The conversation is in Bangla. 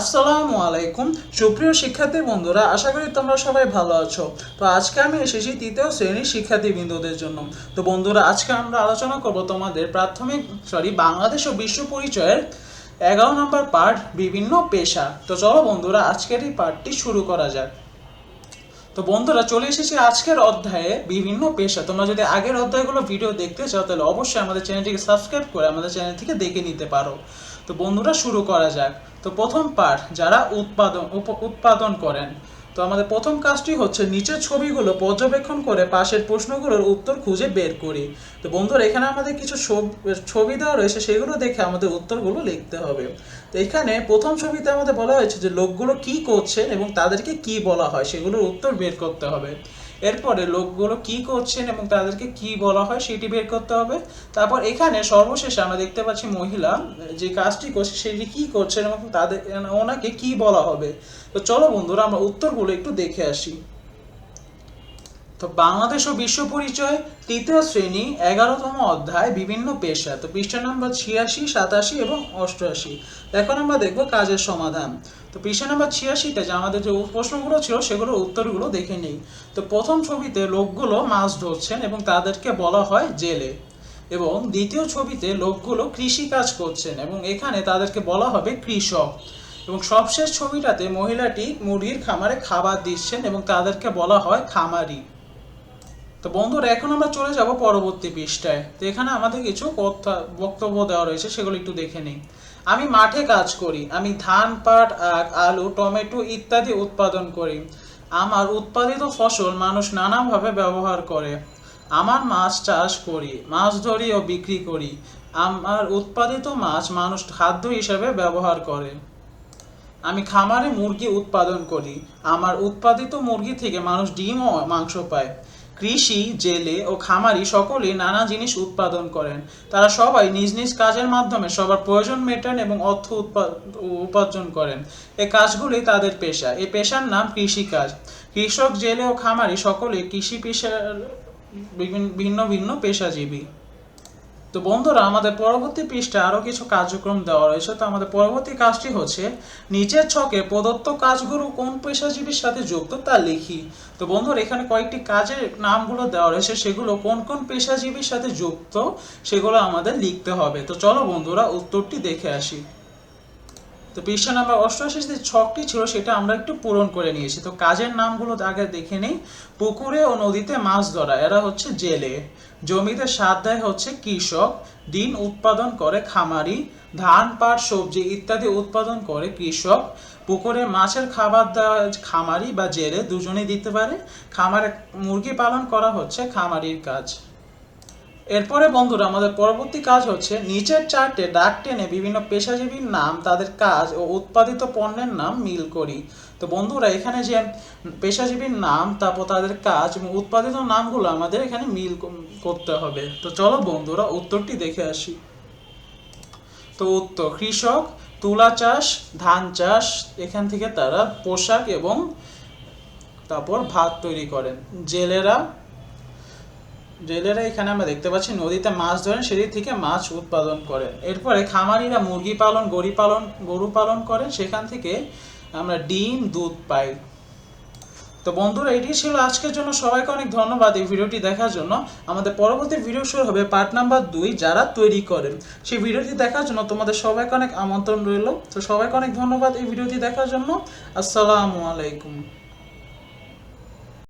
আসসালামু আলাইকুম। সুপ্রিয় শিক্ষার্থী বন্ধুরা, আশা করি তোমরা সবাই ভালো আছো। তো আজকে আমি এসেছি তৃতীয় শ্রেণির শিক্ষার্থী বিন্দুদের জন্য। তো বন্ধুরা, আজকে আমরা আলোচনা করব তোমাদের প্রাথমিক সরি বাংলাদেশ ও বিশ্ব পরিচয়ের এগারো নম্বর পার্ট বিভিন্ন পেশা। তো চলো বন্ধুরা, আজকের এই পার্টটি শুরু করা যাক। তো বন্ধুরা, চলে এসেছি আজকের অধ্যায়ে বিভিন্ন পেশা। তোমরা যদি আগের অধ্যায়গুলো ভিডিও দেখতে চাও, তাহলে অবশ্যই আমাদের চ্যানেলটিকে সাবস্ক্রাইব করে আমাদের চ্যানেল থেকে দেখে নিতে পারো। তো বন্ধুরা, শুরু করা যাক। তো প্রথম পার্ট যারা উৎপাদন উৎপাদন করেন, তো আমাদের প্রথম কাজটি হচ্ছে নিচের ছবিগুলো পর্যবেক্ষণ করে পাশের প্রশ্নগুলোর উত্তর খুঁজে বের করি। তো বন্ধুরা, এখানে আমাদের কিছু ছবি দেওয়া রয়েছে, সেগুলো দেখে আমাদের উত্তরগুলো লিখতে হবে। তো এখানে প্রথম ছবিতে আমাদের বলা হয়েছে যে লোকগুলো কি করছেন এবং তাদেরকে কি বলা হয়, সেগুলোর উত্তর বের করতে হবে। এরপরে লোকগুলো কি করছেন এবং তাদেরকে কি বলা হয় সেটি বের করতে হবে। তারপর এখানে সর্বশেষে আমরা দেখতে পাচ্ছি মহিলা, যে কাজটি করছে সেটি কি করছেন এবং তাদের, ওনাকে কি বলা হবে। তো চলো বন্ধুরা, আমরা উত্তরগুলো একটু দেখে আসি। তো বাংলাদেশ ও বিশ্ব পরিচয়, তৃতীয় শ্রেণি, এগারোতম অধ্যায়, বিভিন্ন পেশা। তো পৃষ্ঠা নম্বর ছিয়াশি, সাতাশি এবং অষ্টআশি। এখন আমরা দেখব কাজের সমাধান। তো পৃষ্ঠা নম্বর ছিয়াশিতে যে আমাদের যে প্রশ্নগুলো ছিল, সেগুলোর উত্তরগুলো দেখে নিই। তো প্রথম ছবিতে লোকগুলো মাছ ধরছেন এবং তাদেরকে বলা হয় জেলে। এবং দ্বিতীয় ছবিতে লোকগুলো কৃষি কাজ করছেন এবং এখানে তাদেরকে বলা হবে কৃষক। এবং সবশেষ ছবিটাতে মহিলাটি মুরগির খামারে খাবার দিচ্ছেন এবং তাদেরকে বলা হয় খামারি। তো বন্ধুরা, এখন আমরা চলে যাব পরবর্তী পৃষ্ঠায়। তো এখানে আমাদের কিছু কথা, বক্তব্য দেওয়া রয়েছে, সেগুলো একটু দেখে নিই। আমি মাঠে কাজ করি, আমি ধান, পাট, আখ, আলু, টমেটো ইত্যাদি উৎপাদন করি। আমার উৎপাদিত ফসল মানুষ নানাভাবে ব্যবহার করে। আমার মাছ চাষ করি, মাছ ধরি ও বিক্রি করি। আমার উৎপাদিত মাছ মানুষ খাদ্য হিসেবে ব্যবহার করে। আমি খামারে মুরগি উৎপাদন করি। আমার উৎপাদিত মুরগি থেকে মানুষ ডিম ও মাংস পায়। কৃষি, জেলে ও খামারি সকলেই নানা জিনিস উৎপাদন করেন। তারা সবাই নিজ নিজ কাজের মাধ্যমে সবার প্রয়োজন মেটান এবং অর্থ উপার্জন করেন। এই কাজগুলি তাদের পেশা। এই পেশার নাম কৃষিকাজ। কৃষক, জেলে ও খামারি সকলে কৃষি পেশার বিভিন্ন ভিন্ন ভিন্ন পেশাজীবী। তো বন্ধুরা, আমাদের পরবর্তী পৃষ্ঠে আরও কিছু কার্যক্রম দেওয়া রয়েছে। তো আমাদের পরবর্তী কাজটি হচ্ছে, নিচের ছকে প্রদত্ত কাজগুলো কোন পেশাজীবীর সাথে যুক্ত তা লিখি। তো বন্ধুরা, এখানে কয়েকটি কাজের নামগুলো দেওয়া রয়েছে, সেগুলো কোন কোন পেশাজীবীর সাথে যুক্ত সেগুলো আমাদের লিখতে হবে। তো চলো বন্ধুরা, উত্তরটি দেখে আসি। তো পৃষ্ঠা নাম্বার অষ্টআশি যে ছকটি ছিল সেটা আমরা একটু পূরণ করে নিয়েছি। তো কাজের নামগুলো আগে দেখে নেই। পুকুরে ও নদীতে মাছ ধরা, এরা হচ্ছে জেলে। জমিতে সার দেয় হচ্ছে কৃষক। ডিম উৎপাদন করে খামারি। ধান, পাট, সবজি ইত্যাদি উৎপাদন করে কৃষক। পুকুরে মাছের খাবার দেওয়া খামারি বা জেলে দুজনেই দিতে পারে। খামারে মুরগি পালন করা হচ্ছে খামারির কাজ। এরপরে বন্ধুরা, আমাদের পরবর্তী কাজ হচ্ছে নিচের চার্টে ডাক টেনে বিভিন্ন পেশাজীবীর নাম, তাদের কাজ ও উৎপাদিত পণ্যের নাম মিল করি। তো বন্ধুরা, এখানে যে পেশাজীবীর নাম, তারপর তাদের কাজ এবং উৎপাদিত নামগুলো আমাদের এখানে মিল করতে হবে। তো চলো বন্ধুরা, উত্তরটি দেখে আসি। তো উত্তর, কৃষক, তুলা চাষ, ধান চাষ, এখান থেকে তারা পোশাক এবং তারপর ভাত তৈরি করেন। জেলেরা জেলেরা এখানে আমরা দেখতে পাচ্ছি নদীতে মাছ ধরেন, সেদিক থেকে মাছ উৎপাদন করেন। এরপরে খামারিরা মুরগি পালন, গরু পালন গরু পালন করেন। সেখান থেকে আমরা ডিম, দুধ পাই। তো বন্ধুরা এটি ছিল আজকের জন্য। সবাইকে অনেক ধন্যবাদ এই ভিডিওটি দেখার জন্য। আমাদের পরবর্তী ভিডিও শুরু হবে পার্ট নাম্বার দুই, যারা তৈরি করেন। সেই ভিডিওটি দেখার জন্য তোমাদের সবাইকে অনেক আমন্ত্রণ রইল। তো সবাইকে অনেক ধন্যবাদ এই ভিডিওটি দেখার জন্য। আসসালামু আলাইকুম।